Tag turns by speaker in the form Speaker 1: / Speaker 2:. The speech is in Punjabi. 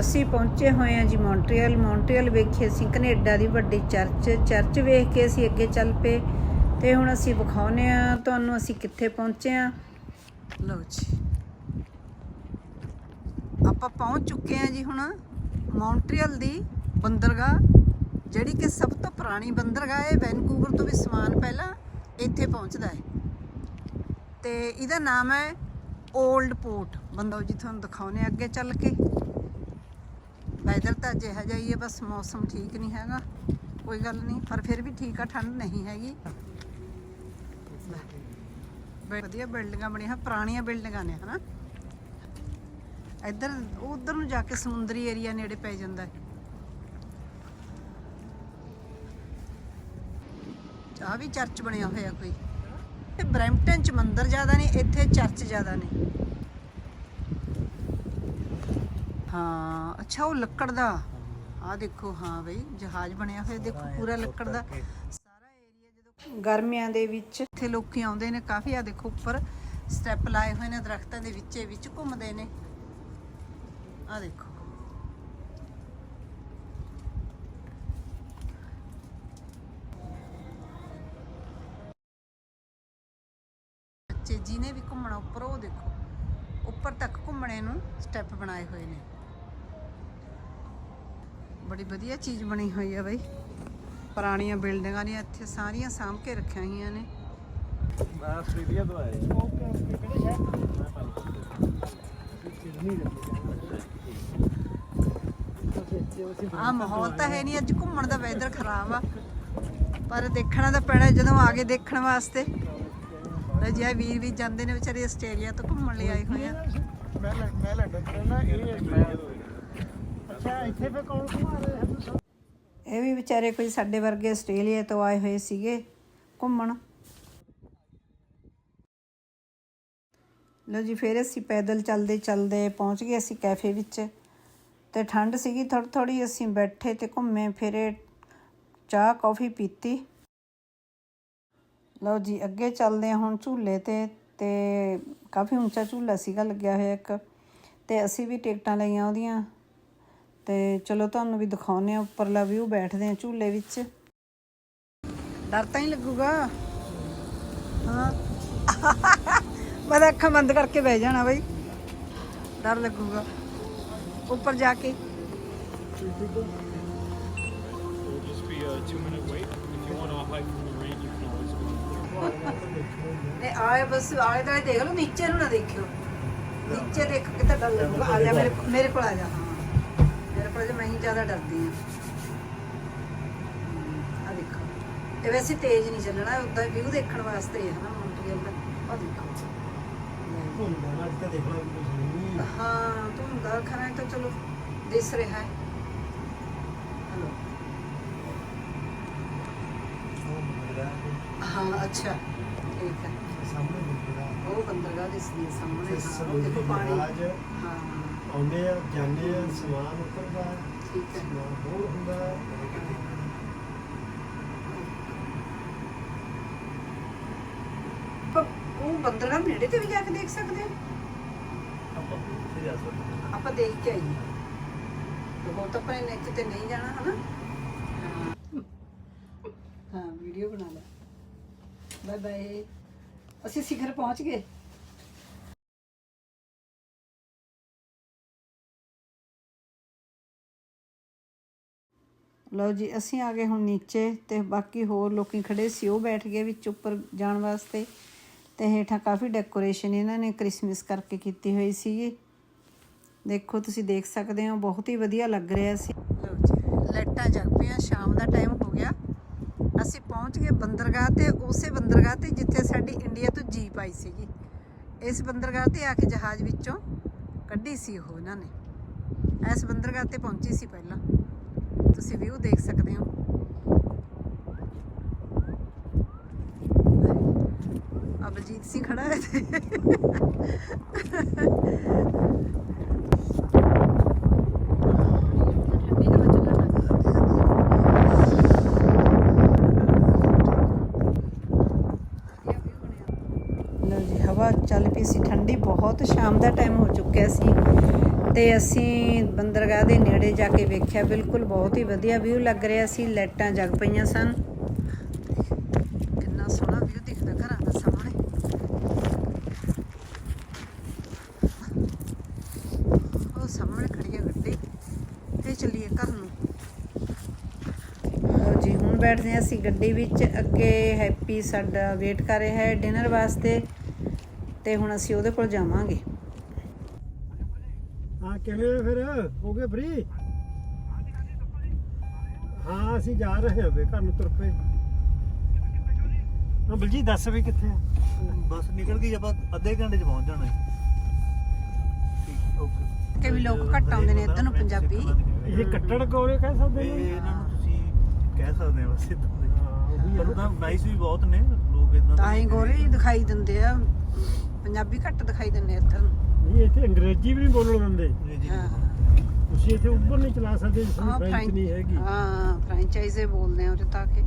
Speaker 1: ਅਸੀਂ ਪਹੁੰਚੇ ਹੋਏ ਹਾਂ ਜੀ ਮੌਂਟਰੀਅਲ। ਮੌਂਟਰੀਅਲ ਵੇਖੇ ਅਸੀਂ ਕੈਨੇਡਾ ਦੀ ਵੱਡੀ ਚਰਚ। ਚਰਚ ਵੇਖ ਕੇ ਅਸੀਂ ਅੱਗੇ ਚੱਲ ਪਏ ਤੇ ਹੁਣ ਅਸੀਂ ਵਿਖਾਉਨੇ ਆ ਤੁਹਾਨੂੰ ਅਸੀਂ ਕਿੱਥੇ ਪਹੁੰਚੇ ਆ ਲਓ ਜੀ। ਆਪਾਂ ਪਹੁੰਚ ਚੁੱਕੇ ਆ ਜੀ ਹੁਣ ਮੌਂਟਰੀਅਲ ਦੀ ਬੰਦਰਗਾਹ, ਜਿਹੜੀ ਕਿ ਸਭ ਤੋਂ ਪੁਰਾਣੀ ਬੰਦਰਗਾਹ ਹੈ। ਵੈਨਕੂਵਰ ਤੋਂ ਵੀ ਸਮਾਨ ਪਹਿਲਾਂ ਇੱਥੇ ਪਹੁੰਚਦਾ ਹੈ। ਤੇ ਇਹਦਾ ਨਾਮ ਹੈ 올ਡ ਪੋਰਟ। ਬੰਦੋ ਜੀ ਤੁਹਾਨੂੰ ਦਿਖਾਉਨੇ ਅੱਗੇ ਚੱਲ ਕੇ। ਵੈਦਰ ਤਾਂ ਜਿਹਾ ਜਿਹਾ ਹੀ ਹੈ, ਬਸ ਮੌਸਮ ਠੀਕ ਨਹੀਂ ਹੈਗਾ, ਕੋਈ ਗੱਲ ਨਹੀਂ, ਪਰ ਫਿਰ ਵੀ ਠੀਕ ਆ, ਠੰਡ ਨਹੀਂ ਹੈਗੀ। ਵਧੀਆ ਬਿਲਡਿੰਗਾਂ ਬਣੀਆਂ, ਪੁਰਾਣੀਆਂ ਬਿਲਡਿੰਗਾਂ ਨੇ, ਹਨਾ? ਇੱਧਰ, ਉਧਰ ਨੂੰ ਜਾ ਕੇ ਸਮੁੰਦਰੀ ਏਰੀਆ ਨੇੜੇ ਪੈ ਜਾਂਦਾ ਹੈ। ਆ ਵੀ ਚਰਚ ਬਣਿਆ ਹੋਇਆ ਕੋਈ। ਤੇ ਬਰੈਂਪਟਨ ਚ ਮੰਦਿਰ ਜ਼ਿਆਦਾ ਨੇ, ਇੱਥੇ ਚਰਚ ਜ਼ਿਆਦਾ ਨੇ। ਹਾਂ ਅੱਛਾ ਉਹ ਲੱਕੜ ਦਾ। ਆ ਦੇਖੋ ਹਾਂ ਬਈ ਜਹਾਜ਼ ਬਣਿਆ ਹੋਇਆ ਦੇਖੋ ਪੂਰਾ ਲੱਕੜ ਦਾ। ਸਾਰਾ ਏਰੀਆ ਜਦੋਂ ਗਰਮੀਆਂ ਦੇ ਵਿੱਚ ਇੱਥੇ ਲੋਕੀ ਆਉਂਦੇ ਨੇ ਕਾਫੀ ਆ ਦੇਖੋ ਉੱਪਰ ਸਟੈਪ ਲਾਏ ਹੋਏ ਨੇ ਦਰਖਤਾਂ ਦੇ ਵਿੱਚੇ ਵਿੱਚ ਘੁੰਮਦੇ ਨੇ। ਆ ਦੇਖੋ। ਬੱਚੇ ਜਿਹਨੇ ਵੀ ਘੁੰਮਣਾ ਉੱਪਰ ਉਹ ਦੇਖੋ ਉੱਪਰ ਤੱਕ ਘੁੰਮਣੇ ਨੂੰ ਸਟੈਪ ਬਣਾਏ ਹੋਏ ਨੇ। ਬੜੀ ਵਧੀਆ ਚੀਜ਼ ਬਣੀ ਹੋਈ ਆ ਬਈ। ਪੁਰਾਣੀਆਂ ਬਿਲਡਿੰਗਾਂ ਨੇ ਇੱਥੇ ਸਾਰੀਆਂ ਸਾਂਭ ਕੇ ਰੱਖੀਆਂ ਹੋਈਆਂ ਨੇ।
Speaker 2: ਮੈਂ ਆਸਟ੍ਰੇਲੀਆ ਤੋਂ ਆਇਆ ਜੀ। ਓਕੇ ਓਕੇ ਕਿਹੜੇ ਸ਼ਹਿਰ?
Speaker 1: ਆ ਮਾਹੌਲ ਤਾਂ ਹੈ ਨਹੀਂ ਅੱਜ ਘੁੰਮਣ ਦਾ ਵੈਦਰ ਖਰਾਬ ਆ। ਪਰ ਦੇਖਣਾ ਤਾਂ ਪੈਣਾ ਜਦੋਂ ਆ ਕੇ ਦੇਖਣ ਵਾਸਤੇ। ਤੇ ਜੇ ਵੀਰ ਵੀ ਜਾਂਦੇ ਨੇ ਵਿਚਾਰੇ ਆਸਟ੍ਰੇਲੀਆ ਤੋਂ ਘੁੰਮਣ ਲਈ ਆਏ ਹੋਏ ਆ।
Speaker 2: ਮੈਂ ਲੈ- ਮੈਂ ਲੰਡਨ ਤੋਂ ਰਹਿਣਾ ਇਹ ਅੱਛਾ ਇੱਥੇ ਫੇ ਕੌਣ ਘੁਮਾ ਰਹੇ ਹਨ
Speaker 1: ਇਹ ਵੀ ਵਿਚਾਰੇ ਕੋਈ ਸਾਡੇ ਵਰਗੇ ਆਸਟ੍ਰੇਲੀਆ ਤੋਂ ਆਏ ਹੋਏ ਸੀਗੇ ਘੁੰਮਣ। ਲੋ ਜੀ, ਫਿਰ ਅਸੀਂ ਪੈਦਲ ਚੱਲਦੇ ਚੱਲਦੇ ਪਹੁੰਚ ਗਏ ਅਸੀਂ ਕੈਫੇ ਵਿੱਚ ਤੇ ਠੰਡ ਸੀਗੀ ਥੋੜੀ ਥੋੜੀ ਅਸੀਂ ਬੈਠੇ ਤੇ ਘੁੰਮੇ, ਫਿਰੇ ਚਾਹ, ਕੌਫੀ ਪੀਤੀ। ਲਓ ਜੀ, ਅੱਗੇ ਚੱਲਦੇ ਹਾਂ ਹੁਣ ਝੂਲੇ ਤੇ ਤੇ ਕਾਫੀ ਉੱਚਾ ਝੂਲਾ ਸੀਗਾ, ਲੱਗਿਆ ਹੋਇਆ ਇੱਕ। ਤੇ ਅਸੀਂ ਵੀ ਟਿਕਟਾਂ ਲਈਆਂ ਉਹਦੀਆਂ। ਤੇ ਚਲੋ ਤੁਹਾਨੂੰ ਵੀ ਦਿਖਾਉਨੇ ਆ ਉੱਪਰਲਾ ਵਿਊ ਬੈਠਦੇ ਆ ਝੂਲੇ ਵਿੱਚ। ਡਰ ਤਾਂ ਹੀ ਲੱਗੂਗਾ। ਹਾਂ। ਮੈਂ ਤਾਂ ਅੱਖਾਂ ਬੰਦ ਕਰਕੇ ਬਹਿ ਜਾਣਾ ਬਈ। ਡਰ ਲੱਗੂਗਾ। ਉੱਪਰ ਜਾ ਕੇ. ਨੇ ਆਏ ਬਸ ਆਲੇ ਦੁਆਲੇ ਦੇਖ ਲਓ ਨੀਚੇ ਨੂੰ ਨਾ ਦੇਖਿਓ। ਨੀਚੇ ਦੇਖ ਕੇ ਤਾਂ ਡਰ ਲੱਗੂਗਾ। ਆ ਜਾ ਮੇਰੇ ਮੇਰੇ ਕੋਲ ਆ ਜਾ। ਮੇਰੇ ਕੋਲ ਜੇ ਮੈਂ ਹੀ ਜ਼ਿਆਦਾ ਡਰਦੀ ਆ ਆ ਦੇਖੋ। ਇਹ ਵੈਸੇ ਤੇਜ਼ ਨਹੀਂ ਚੱਲਣਾ ਉਦਾਂ ਵਿਊ ਦੇਖਣ ਵਾਸਤੇ ਹੈ ਨਾ ਮੌਂਟਰੀਅਲ ਦਾ ਆ ਦੇਖੋ।
Speaker 2: ਘੁੰਮਣਾ ਅੱਜ ਤਾਂ ਦੇਖਣਾ ਵੀ ਕੁਝ ਨਹੀਂ।
Speaker 1: ਹਾਂ ਧੁੰਦਾ ਖਰਾ ਤਾਂ ਚਲੋ ਦਿਸ ਰਿਹਾ ਹੈ। ਹਲੋ। ਹਾਂ ਅੱਛਾ। ਠੀਕ ਹੈ।
Speaker 2: ਸਾਹਮਣੇ
Speaker 1: ਉਹ ਬੰਦਰਗਾਹ ਦਿਸਦੀ ਹੈ ਸਾਹਮਣੇ
Speaker 2: ਤੇ
Speaker 1: ਹਾਂ, ਉਹ ਦੇਖੋ ਪਾਣੀ
Speaker 2: ਜਹਾਜ਼
Speaker 1: ਹਾਂ।
Speaker 2: ਆਉਂਦੇ ਆ ਜਾਂਦੇ ਆ ਸਮਾਨ ਉੱਪਰਦਾ
Speaker 1: ਠੀਕ ਹੈ।
Speaker 2: ਸਮਾਨ ਹੋਰ ਹੁੰਦਾ
Speaker 1: ਪਰ ਉਹ ਬੰਦਰਗਾਹ ਨੇੜੇ ਤੇ ਵੀ ਜਾ ਕੇ ਦੇਖ ਸਕਦੇ ਹਾਂ?
Speaker 2: ਆਪਾਂ ਉੱਥੇ ਜਾ ਸਕਦੇ
Speaker 1: ਆਪਾਂ ਦੇਖ ਕੇ ਆਈਏ। ਤੇ ਬਹੁਤ ਆਪਣੇ ਨੇਚ ਤੇ ਨਹੀਂ ਜਾਣਾ ਹਨਾ? ਹਾਂ। ਵੀਡੀਓ ਬਣਾ ਲੈ। ਬਾਏ ਬਾਏ ਅਸੀਂ ਸਿਖਰ ਪਹੁੰਚ ਗਏ। ਲਓ ਜੀ, ਅਸੀਂ ਆ ਗਏ ਹੁਣ ਨੀਚੇ ਤੇ ਬਾਕੀ ਹੋਰ ਲੋਕੀ ਖੜੇ ਸੀ, ਉਹ ਬੈਠ ਗਏ ਵਿੱਚ ਉੱਪਰ ਜਾਣ ਵਾਸਤੇ। ਤੇ ਹੇਠਾਂ ਕਾਫੀ ਡੈਕੋਰੇਸ਼ਨ ਇਹਨਾਂ ਨੇ ਕ੍ਰਿਸਮਸ ਕਰਕੇ ਕੀਤੀ ਹੋਈ ਸੀ ਦੇਖੋ, ਤੁਸੀਂ ਦੇਖ ਸਕਦੇ ਹੋ, ਬਹੁਤ ਹੀ ਵਧੀਆ ਲੱਗ ਰਿਹਾ ਸੀ। ਲਓ ਜੀ, ਲਾਈਟਾਂ ਜਗ ਪਈਆਂ, ਸ਼ਾਮ ਦਾ ਟਾਈਮ ਹੋ ਗਿਆ। ਅਸੀਂ ਪਹੁੰਚ ਗਏ ਬੰਦਰਗਾਹ ਤੇ, ਉਸੇ ਬੰਦਰਗਾਹ ਤੇ ਜਿੱਥੇ ਸਾਡੀ ਇੰਡੀਆ ਤੋਂ ਜੀਪ ਆਈ ਸੀਗੀ। ਇਸ ਬੰਦਰਗਾਹ ਤੇ ਆ ਕੇ ਜਹਾਜ਼ ਵਿੱਚੋਂ ਕੱਢੀ ਸੀ ਉਹ ਇਹਨਾਂ ਨੇ। ਇਸ ਬੰਦਰਗਾਹ ਤੇ ਪਹੁੰਚੀ ਸੀ ਪਹਿਲਾਂ। ਤੁਸੀਂ ਵਿਊ ਦੇਖ ਸਕਦੇ ਹੋ। ਅਬਜੀਤ ਸਿੰਘ ਖੜਾ ਹੈ ਤੇ ਠੰਡੀ ਹਵਾ ਚੱਲਣ ਲੱਗ ਗਈ ਲਓ ਜੀ ਹਵਾ ਚੱਲ ਪਈ ਸੀ ਠੰਡੀ ਗੱਡੀ ਬਹੁਤ ਸ਼ਾਮ ਦਾ ਟਾਈਮ ਹੋ ਚੁੱਕਿਆ ਸੀ ਤੇ ਅਸੀਂ ਬੰਦਰਗਾਹ ਦੇ ਨੇੜੇ ਜਾ ਕੇ ਵੇਖਿਆ, ਬਿਲਕੁਲ ਬਹੁਤ ਹੀ ਵਧੀਆ ਵਿਊ ਲੱਗ ਰਿਹਾ ਸੀ, ਲਾਈਟਾਂ ਜਗ ਪਈਆਂ ਸਨ। ਕਿੰਨਾ ਸੋਹਣਾ ਵਿਊ ਦਿਖਦਾ ਘਰਾਂ ਦਾ ਸਾਹਮਣੇ। ਉਹ ਸਾਹਮਣੇ ਖੜੀ ਹੈ ਗੱਡੀ ਤੇ ਚੱਲੀਏ ਘਰ ਨੂੰ। ਲਓ ਜੀ, ਹੁਣ ਬੈਠਦੇ ਹਾਂ ਅਸੀਂ ਗੱਡੀ ਵਿੱਚ। ਅੱਗੇ ਹੈਪੀ ਸਾਡਾ ਵੇਟ ਕਰ ਰਿਹਾ ਹੈ ਡਿਨਰ ਵਾਸਤੇ। ਤੇ ਹੁਣ ਅਸੀਂ ਉਹਦੇ ਕੋਲ ਜਾਵਾਂਗੇ।
Speaker 2: ਹਾਂ ਕਿਵੇਂ ਆ ਫਿਰ? ਹੋ ਗਏ ਫ੍ਰੀ ਹਾਂ ਅਸੀਂ ਜਾ ਰਹੇ ਹਾਂ ਵੇ ਘਰ ਨੂੰ ਤੁਰ ਪਏ। ਹਾਂ ਬਲਜੀ ਦੱਸ ਵੀ ਕਿੱਥੇ ਆ?
Speaker 3: ਬਸ ਨਿਕਲ ਗਈ ਆਪਾਂ ਅੱਧੇ ਘੰਟੇ ਚ ਪਹੁੰਚ ਜਾਣਾ ਹੈ ਠੀਕ ਓਕੇ।
Speaker 1: ਕਿ ਵੀ ਲੋਕ ਘੱਟ ਆਉਂਦੇ ਨੇ ਇੱਧਰ ਨੂੰ ਪੰਜਾਬੀ।
Speaker 2: ਇਹ ਕੱਟੜ ਕੋਲੇ ਕਹਿ ਸਕਦੇ ਨੇ?
Speaker 3: ਇਹਨਾਂ ਨੂੰ ਤੁਸੀਂ ਕਹਿ ਸਕਦੇ ਹੋ ਬਸ ਇਦਾਂ ਦੇ। ਪਰ। ਉਹਦਾ ਨਾਈਸ ਵੀ ਬਹੁਤ ਨੇ ਲੋਕ ਇਦਾਂ
Speaker 1: ਤਾਂ ਹੀ ਗੋਰੇ ਹੀ ਦਿਖਾਈ ਦਿੰਦੇ ਆ। ਪੰਜਾਬੀ ਘੱਟ ਦਿਖਾਈ ਦਿੰਦੇ ਇੱਧਰ ਨੂੰ।
Speaker 2: ਨਹੀਂ ਇੱਥੇ ਅੰਗਰੇਜ਼ੀ ਵੀ ਨਹੀਂ ਬੋਲਣ ਦਿੰਦੇ।
Speaker 1: ਹਾਂ।
Speaker 2: ਤੁਸੀਂ ਇੱਥੇ ਉੱਪਰ ਨਹੀਂ ਚਲਾ ਸਕਦੇ ਜਿਸ ਨੂੰ
Speaker 1: ਹਾਂ
Speaker 2: ਫ੍ਰੈਂਚ ਨਹੀਂ ਹੈਗੀ।
Speaker 1: ਹਾਂ ਫ੍ਰੈਂਚਾਈਜ਼ੇ ਬੋਲਦੇ ਆ ਉਰੇ ਤਾਂ ਕਿ।